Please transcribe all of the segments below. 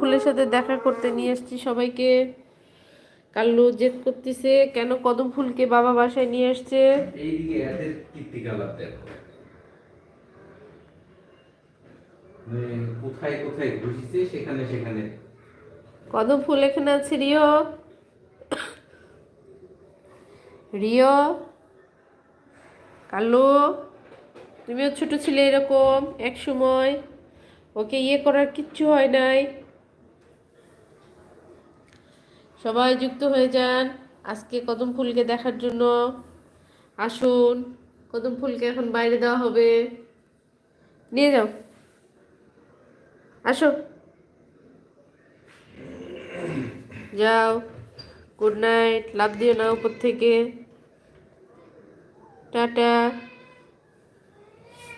ফুলের সাথে দেখা করতে নিয়ে এসছি সবাইকে। কাল্লু জেদ করতেছে কেন কদম ফুলকে বাবা বাসায় নিয়ে আসছে? এইদিকে এদের কীর্তি দেখো। মানে কোথায় কোথায় ঘুষিছে সেখানে সেখানে। কদম ফুল এখানে আছে রিও। রিও। কাল্লু তুমিও ছোট ছিলে এরকম এক সময়। ওকে ইয়ে করার কিচ্ছু হয় নাই। সবাই যুক্ত হয়ে যান। আজকে কদম ফুলকে দেখার জন্য আসুন। কদম ফুলকে এখন বাইরে দেওয়া হবে। নিয়ে যাও। আসো। যাও। Good night. লাভ দিও না উপর থেকে। টাটা।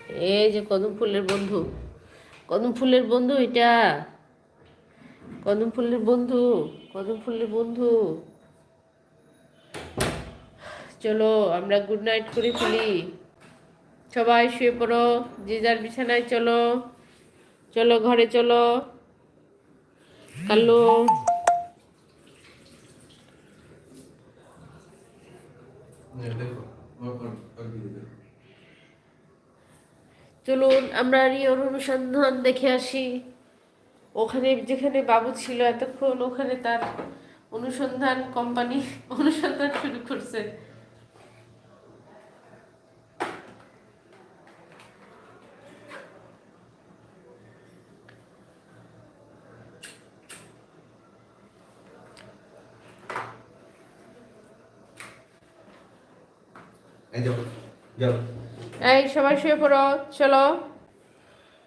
এই যে কদম ফুলের বন্ধু। কদম ফুলের বন্ধু এটা। কদম ফুলের বন্ধু, কদম ফুলের বন্ধু। চলো, আমরা গুড নাইট করে ফেলি। সবাই শুয়ে পড়ো, যে যার বিছানায় চলো। চলো, ঘরে চলো। দেখো চলুন, আমরা রিওর অনুসন্ধান দেখে আসি। ওখানে যেখানে বাবু ছিল এতক্ষণ ওখানে তার অনুসন্ধান কোম্পানি অনুসন্ধান শুরু করছে। এই সবাই শুয়ে পড়ো চলো।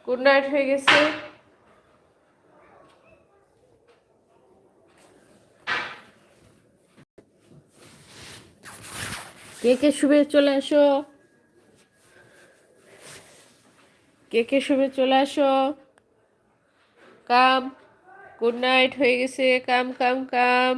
গুড নাইট হয়ে গেছে। কে কে শুভে চলে আসো? কে কে শুভে চলে আসো? কাম গুড নাইট হয়ে গেছে। কাম কাম কাম।